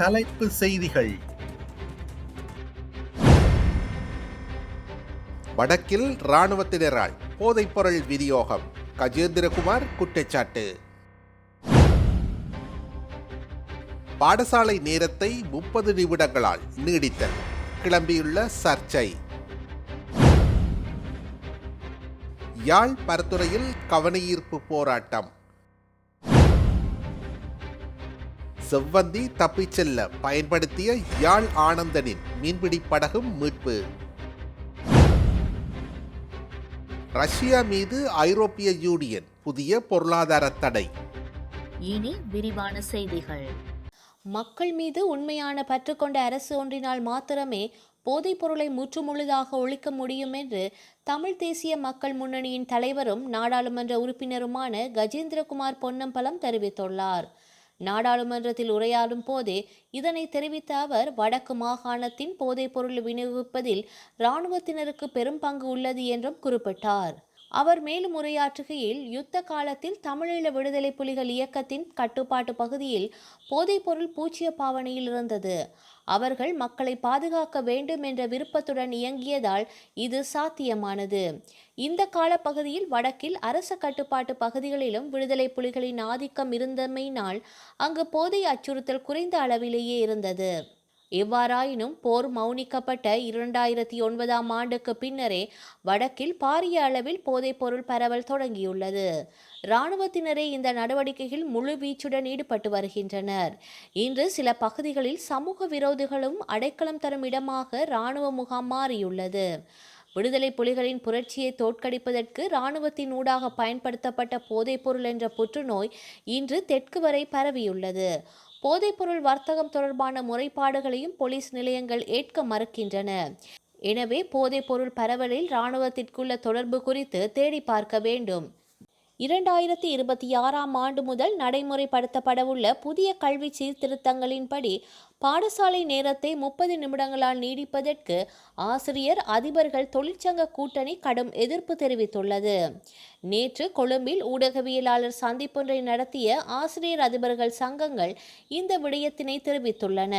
தலைப்பு செய்திகள். வடக்கில் இராணுவத்தினரால் போதைப்பொருள் விநியோகம். கஜேந்திரகுமார் குற்றச்சாட்டு. பாடசாலை நேரத்தை முப்பது நிமிடங்களால் நீடித்தல். கிளம்பியுள்ள சர்ச்சை. யாழ் பரத்துறையில் கவனஈர்ப்பு போராட்டம். செவ்வந்தி தப்பிச் செல்ல பயன்படுத்திய யாழ் ஆனந்தனின் மீன்பிடி படகும் மீட்பு. ரஷ்யா மீது ஐரோப்பிய யூனியன் புதிய பொருளாதார தடை. இனி விரிவான செய்திகள். மக்கள் மீது உண்மையான பற்று கொண்ட அரசு ஒன்றினால் மாத்திரமே போதைப் பொருளை முற்றுமுழுதாக ஒழிக்க முடியும் என்று தமிழ் தேசிய மக்கள் முன்னணியின் தலைவரும் நாடாளுமன்ற உறுப்பினருமான கஜேந்திரகுமார் பொன்னம்பலம் தெரிவித்துள்ளார். நாடாளுமன்றத்தில் உரையாடும் போதே இதனை தெரிவித்த அவர் வடக்கு மாகாணத்தின் போதைப் பொருள் விநியோகிப்பதில் இராணுவத்தினருக்கு பெரும் பங்கு உள்ளது என்றும் குறிப்பிட்டார். அவர் மேலும் உரையாற்றுகையில் யுத்த காலத்தில் தமிழீழ விடுதலை புலிகள் இயக்கத்தின் கட்டுப்பாட்டு பகுதியில் போதைப்பொருள் பூச்சிய பாவனையில் இருந்தது. அவர்கள் மக்களை பாதுகாக்க வேண்டும் என்ற விருப்பத்துடன் இயங்கியதால் இது சாத்தியமானது. இந்த காலப்பகுதியில் வடக்கில் அரச கட்டுப்பாட்டு பகுதிகளிலும் விடுதலை புலிகளின் ஆதிக்கம் இருந்தமையினால் அங்கு போதை அச்சுறுத்தல் குறைந்த அளவிலேயே இருந்தது. எவ்வாறாயினும் போர் மௌனிக்கப்பட்ட இரண்டாயிரத்தி ஒன்பதாம் ஆண்டுக்கு பின்னரே வடக்கில் பாரிய அளவில் போதைப்பொருள் பரவல் தொடங்கியுள்ளது. இராணுவத்தினரே இந்த நடவடிக்கையில் முழு வீச்சுடன் ஈடுபட்டு வருகின்றனர். இன்று சில பகுதிகளில் சமூக விரோதிகளும் அடைக்கலம் தரும் இடமாக இராணுவ முகாம் மாறியுள்ளது. விடுதலை புலிகளின் புரட்சியை தோற்கடிப்பதற்கு இராணுவத்தின் ஊடாக பயன்படுத்தப்பட்ட போதைப்பொருள் என்ற புற்றுநோய் இன்று தெற்கு வரை பரவியுள்ளது. போதைப்பொருள் வர்த்தகம் தொடர்பான முறைப்பாடுகளையும் போலீஸ் நிலையங்கள் ஏற்க மறுக்கின்றன. எனவே போதைப்பொருள் பரவலில் இராணுவத்திற்குள்ள தொடர்பு குறித்து தேடி பார்க்க வேண்டும். இரண்டாயிரத்தி இருபத்தி ஆறாம் ஆண்டு முதல் நடைமுறைப்படுத்தப்படவுள்ள புதிய கல்வி சீர்திருத்தங்களின்படி பாடசாலை நேரத்தை முப்பது நிமிடங்களால் நீடிப்பதற்கு ஆசிரியர் அதிபர்கள் தொழிற்சங்க கூட்டணி கடும் எதிர்ப்பு தெரிவித்துள்ளது. நேற்று கொழும்பில் ஊடகவியலாளர் சந்திப்பொன்றை நடத்திய ஆசிரியர் அதிபர்கள் சங்கங்கள் இந்த விடயத்தினை தெரிவித்துள்ளன.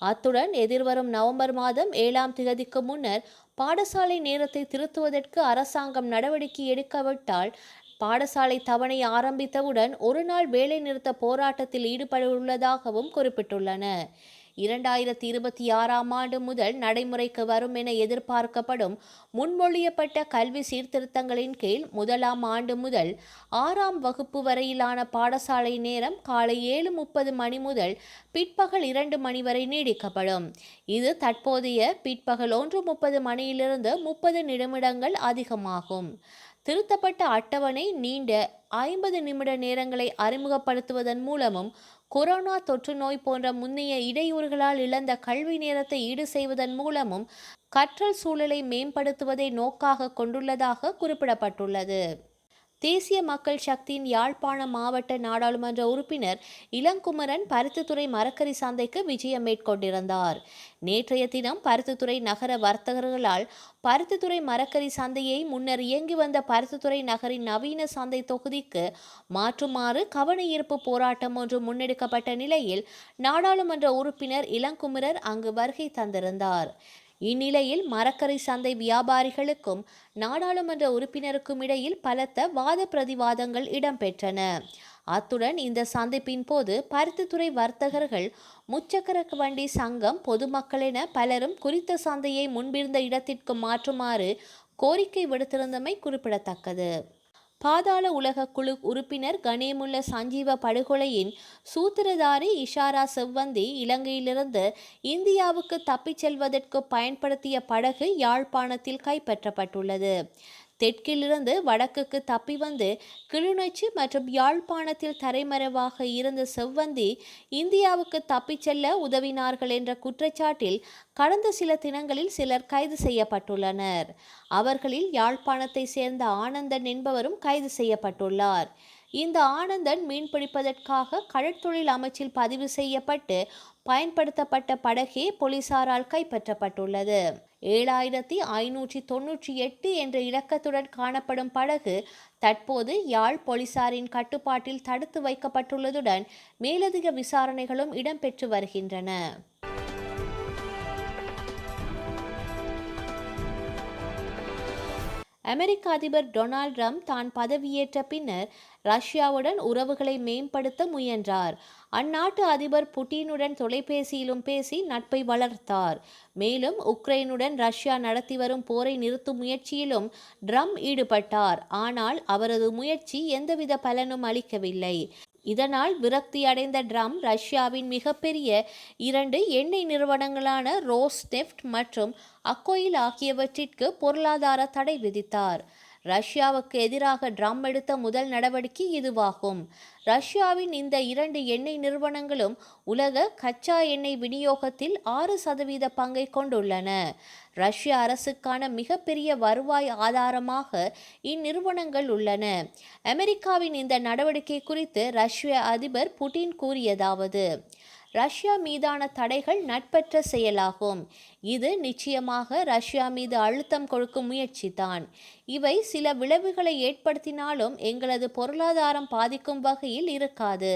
அத்துடன் எதிர்வரும் நவம்பர் மாதம் ஏழாம் திகதிக்கு முன்னர் பாடசாலை நேரத்தை திருத்துவதற்கு அரசாங்கம் நடவடிக்கை எடுக்காவிட்டால் பாடசாலை தவணை ஆரம்பித்தவுடன் ஒரு நாள் வேலைநிறுத்த போராட்டத்தில் ஈடுபடவுள்ளதாகவும் குறிப்பிட்டுள்ளன. இரண்டாயிரத்தி இருபத்தி ஆறாம் ஆண்டு முதல் நடைமுறைக்கு வரும் என எதிர்பார்க்கப்படும் முன்மொழியப்பட்ட கல்வி சீர்திருத்தங்களின் கீழ் முதலாம் ஆண்டு முதல் ஆறாம் வகுப்பு வரையிலான பாடசாலை நேரம் காலை ஏழு முப்பது மணி முதல் பிற்பகல் இரண்டு மணி வரை நீடிக்கப்படும். இது தற்போதைய பிற்பகல் ஒன்று முப்பது மணியிலிருந்து முப்பது நிமிடங்கள் அதிகமாகும். திருத்தப்பட்ட அட்டவணை நீண்ட ஐம்பது நிமிட நேரங்களை அறிமுகப்படுத்துவதன் மூலமும் கொரோனா தொற்று நோய் போன்ற முன்னைய இடையூறுகளால் இழந்த கல்வி நேரத்தை ஈடு செய்வதன் மூலமும் கற்றல் சூழலை மேம்படுத்துவதை நோக்காக கொண்டுள்ளதாக குறிப்பிடப்பட்டுள்ளது. தேசிய மக்கள் சக்தியின் யாழ்ப்பாண மாவட்ட நாடாளுமன்ற உறுப்பினர் இளங்குமரன் பருத்தித்துறை மரக்கறி சந்தைக்கு விஜயம் மேற்கொண்டிருந்தார். நேற்றைய தினம் பருத்தித்துறை நகர வர்த்தகர்களால் பருத்தித்துறை மரக்கறி சந்தையை முன்னர் இயங்கி வந்த பருத்தித்துறை நகரின் நவீன சந்தை தொகுதிக்கு மாற்றுமாறு கவன ஈர்ப்பு போராட்டம் ஒன்று முன்னெடுக்கப்பட்ட நிலையில் நாடாளுமன்ற உறுப்பினர் இளங்குமரர் அங்கு வருகை தந்திருந்தார். இந்நிலையில் மரக்கரை சந்தை வியாபாரிகளுக்கும் நாடாளுமன்ற உறுப்பினருக்கும் இடையில் பலத்த வாத பிரதிவாதங்கள் இடம்பெற்றன. அத்துடன் இந்த சந்திப்பின் போது பருத்தித்துறை வர்த்தகர்கள் முச்சக்கர வண்டி சங்கம் பொதுமக்களென பலரும் குறித்த சந்தையை முன்பிருந்த இடத்திற்கு மாற்றுமாறு கோரிக்கை விடுத்திருந்தமை குறிப்பிடத்தக்கது. பாதாள உலக குழு உறுப்பினர் கணேமுல்ல சஞ்சீவ படுகொலையின் சூத்திரதாரி இஷாரா செவ்வந்தி இலங்கையிலிருந்து இந்தியாவுக்கு தப்பிச் செல்வதற்கு பயன்படுத்திய படகு யாழ்ப்பாணத்தில் கைப்பற்றப்பட்டுள்ளது. தெற்கிலிருந்து வடக்குக்கு தப்பி வந்து கிளிநொச்சி மற்றும் யாழ்ப்பாணத்தில் தரைமறைவாக இருந்த செவ்வந்தி இந்தியாவுக்கு தப்பிச் செல்ல உதவினார்கள் என்ற குற்றச்சாட்டில் கடந்த சில தினங்களில் சிலர் கைது செய்யப்பட்டுள்ளனர். அவர்களில் யாழ்ப்பாணத்தை சேர்ந்த ஆனந்தன் என்பவரும் கைது செய்யப்பட்டுள்ளார். இந்த ஆனந்தன் மீன்பிடிப்பதற்காக கடற்தொழில் அமைச்சில் பதிவு செய்யப்பட்டு பயன்படுத்தப்பட்ட படகே போலீசாரால் கைப்பற்றப்பட்டுள்ளது. ஏழாயிரத்தி ஐநூற்றி தொன்னூற்றி எட்டு என்ற இலக்கத்துடன் காணப்படும் படகு தற்போது யாழ் போலீசாரின் கட்டுப்பாட்டில் தடுத்து வைக்கப்பட்டுள்ளதுடன் மேலதிக விசாரணைகளும் இடம்பெற்று வருகின்றன. அமெரிக்க அதிபர் டொனால்ட் ட்ரம்ப் தான் பதவியேற்ற பின்னர் ரஷ்யாவுடன் உறவுகளை மேம்படுத்த முயன்றார். அந்நாட்டு அதிபர் புட்டினுடன் தொலைபேசியிலும் பேசி நட்பை வளர்த்தார். மேலும் உக்ரைனுடன் ரஷ்யா நடத்தி வரும் போரை நிறுத்தும் முயற்சியிலும் ட்ரம்ப் ஈடுபட்டார். ஆனால் அவரது முயற்சி எந்தவித பலனும் அளிக்கவில்லை. இதனால் விரக்தி அடைந்த ட்ரம் ரஷ்யாவின் மிகப்பெரிய இரண்டு எண்ணெய் நிறுவனங்களான ரோஸ்நெஃப்ட் மற்றும் அக்கோயில் ஆகியவற்றிற்கு பொருளாதார தடை விதித்தார். ரஷ்யாவுக்கு எதிராக ட்ரம் எடுத்த முதல் நடவடிக்கை இதுவாகும். ரஷ்யாவின் இந்த இரண்டு எண்ணெய் நிறுவனங்களும் உலக கச்சா எண்ணெய் விநியோகத்தில் ஆறு சதவீத பங்கை கொண்டுள்ளன. ரஷ்ய அரசுக்கான மிகப்பெரிய வருவாய் ஆதாரமாக இந்நிறுவனங்கள் உள்ளன. அமெரிக்காவின் இந்த நடவடிக்கை குறித்து ரஷ்ய அதிபர் புட்டின் கூறியதாவது ரஷ்யா மீதான தடைகள் நட்பற்ற செயலாகும். இது நிச்சயமாக ரஷ்யா மீது அழுத்தம் கொடுக்கும் முயற்சி தான் இவை சில விளைவுகளை ஏற்படுத்தினாலும் எங்களது பொருளாதாரம் பாதிக்கும் வகையில் இருக்காது.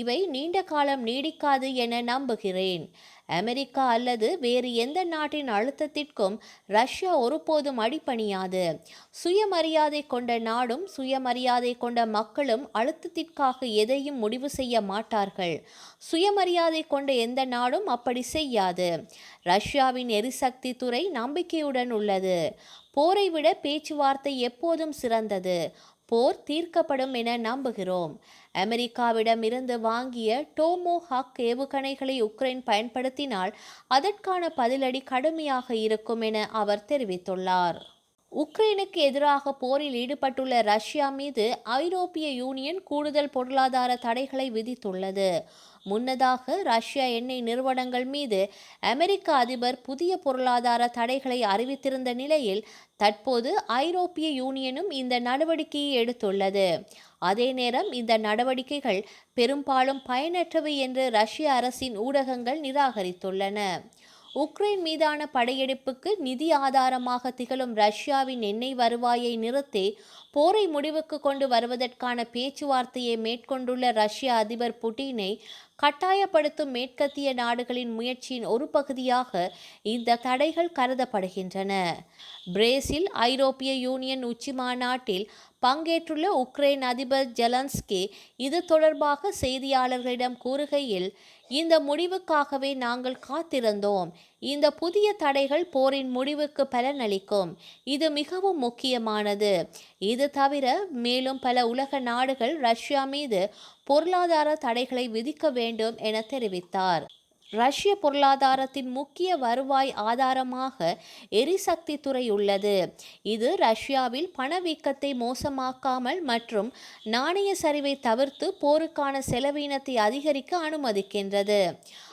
இவை நீண்ட காலம் நீடிக்காது என நம்புகிறேன். அமெரிக்கா அல்லது வேறு எந்த நாட்டின் அழுத்தத்திற்கும் ரஷ்யா ஒருபோதும் அடிபணியாது. சுயமரியாதை கொண்ட நாடும் சுயமரியாதை கொண்ட மக்களும் அழுத்தத்திற்காக எதையும் முடிவு செய்ய மாட்டார்கள். சுயமரியாதை கொண்ட எந்த நாடும் அப்படி செய்யாது. ரஷ்யாவின் எரிசக்தி துறை நம்பிக்கையுடன் உள்ளது. போரை விட பேச்சுவார்த்தை எப்போதும் சிறந்தது. போர் தீர்க்கப்படும் என நம்புகிறோம். அமெரிக்காவிடமிருந்து வாங்கிய டோமோ ஹாக் ஏவுகணைகளை உக்ரைன் பயன்படுத்தினால் அதற்கான பதிலடி கடுமையாக இருக்கும் என அவர் தெரிவித்துள்ளார். உக்ரைனுக்கு எதிராக போரில் ஈடுபட்டுள்ள ரஷ்யா மீது ஐரோப்பிய யூனியன் கூடுதல் பொருளாதார தடைகளை விதித்துள்ளது. முன்னதாக ரஷ்யா எண்ணெய் நிறுவனங்கள் மீது அமெரிக்க அதிபர் புதிய பொருளாதார தடைகளை அறிவித்திருந்த நிலையில் தற்போது ஐரோப்பிய யூனியனும் இந்த நடவடிக்கையை எடுத்துள்ளது. அதே நேரம் இந்த நடவடிக்கைகள் பெரும்பாலும் பயனற்றவை என்று ரஷ்ய அரசின் ஊடகங்கள் நிராகரித்துள்ளன. உக்ரைன் மீதான படையெடுப்புக்கு நிதி ஆதாரமாக திகழும் ரஷ்யாவின் எண்ணெய் வருவாயை நிறுத்தி போரை முடிவுக்கு கொண்டு வருவதற்கான பேச்சுவார்த்தையை மேற்கொண்டுள்ள ரஷ்ய அதிபர் புட்டினை கட்டாயப்படுத்தும் மேற்கத்திய நாடுகளின் முயற்சியின் ஒரு பகுதியாக இந்த தடைகள் கருதப்படுகின்றன. பிரேசில் ஐரோப்பிய யூனியன் உச்சி மாநாட்டில் பங்கேற்றுள்ள உக்ரைன் அதிபர் ஜெலன்ஸ்கி இது தொடர்பாக செய்தியாளர்களிடம் கூறுகையில் இந்த முடிவுக்காகவே நாங்கள் காத்திருந்தோம். இந்த புதிய தடைகள் போரின் முடிவுக்கு பலனளிக்கும். இது மிகவும் முக்கியமானது. இது தவிர மேலும் பல உலக நாடுகள் ரஷ்யா மீது பொருளாதார தடைகளை விதிக்க வேண்டும் என தெரிவித்தார். ரஷ்ய பொருளாதாரத்தின் முக்கிய வருவாய் ஆதாரமாக எரிசக்தி துறை உள்ளது. இது ரஷ்யாவில் பணவீக்கத்தை மோசமாக்காமல் மற்றும் நாணய சரிவை தவிர்த்து போருக்கான செலவீனத்தை அதிகரிக்க அனுமதிக்கின்றது.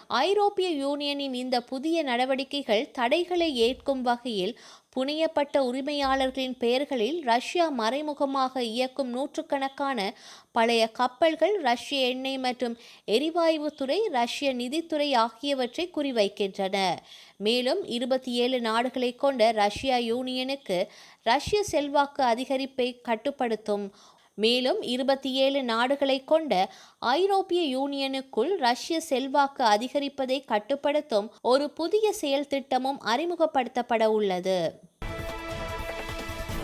ஐரோப்பிய யூனியனின் இந்த புதிய நடவடிக்கைகள் தடைகளை ஏற்கும் வகையில் புனையப்பட்ட உரிமையாளர்களின் பெயர்களில் ரஷ்யா மறைமுகமாக இயக்கும் நூற்றுக்கணக்கான பழைய கப்பல்கள் ரஷ்ய எண்ணெய் மற்றும் எரிவாயுத்துறை ரஷ்ய நிதித்துறை ஆகியவற்றை குறிவைக்கின்றன. மேலும் இருபத்தி ஏழு நாடுகளை கொண்ட ரஷ்யா யூனியனுக்கு ரஷ்ய செல்வாக்கு அதிகரிப்பை கட்டுப்படுத்தும் மேலும் இருபத்தி ஏழு நாடுகளை கொண்ட ஐரோப்பிய யூனியனுக்குள் ரஷ்ய செல்வாக்கு அதிகரிப்பதை கட்டுப்படுத்தும் ஒரு புதிய செயல் திட்டமும் அறிமுகப்படுத்தப்பட உள்ளது.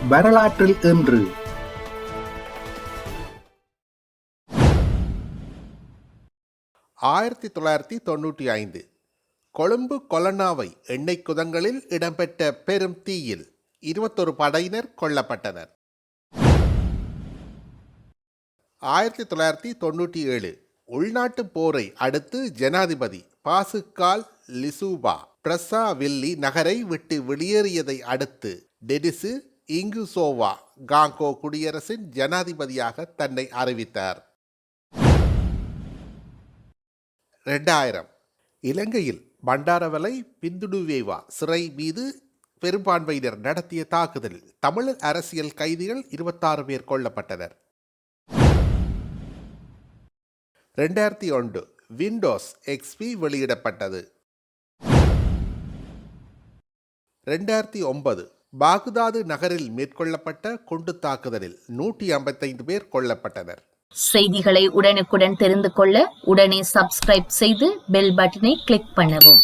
வரலாற்றில் இன்று. ஆயிரத்தி தொள்ளாயிரத்தி தொண்ணூற்றி ஐந்து. கொழும்பு கொலனாவை எண்ணெய் குதங்களில் இடம்பெற்ற பெரும் தீயில் இருபத்தொரு படையினர் கொல்லப்பட்டனர். ஆயிரத்தி தொள்ளாயிரத்தி தொண்ணூற்றி ஏழு உள்நாட்டு போரை அடுத்து ஜனாதிபதி பாசுக்கால் லிசூபா பிரசா வில்லி நகரை விட்டு வெளியேறியதை அடுத்து டெனிசு இங்குசோவா காங்கோ குடியரசின் ஜனாதிபதியாக தன்னை அறிவித்தார். ரெண்டாயிரம். இலங்கையில் பண்டாரவலை பிந்துடுவேவா சிறை மீது பெரும்பான்மையினர் நடத்திய தாக்குதலில் தமிழ் அரசியல் கைதிகள் இருபத்தாறு பேர் கொல்லப்பட்டனர். ரெண்டாயிரத்தி ஒன்று விண்டோஸ் எக்ஸ்பி வெளியிடப்பட்டது. ரெண்டாயிரத்தி ஒன்பது பாக்தாது நகரில் மேற்கொள்ளப்பட்ட குண்டு தாக்குதலில் நூற்றி ஐம்பத்தைந்து பேர் கொல்லப்பட்டனர். செய்திகளை உடனுக்குடன் தெரிந்து கொள்ள உடனே சப்ஸ்கிரைப் செய்து பெல் பட்டனை கிளிக் பண்ணவும்.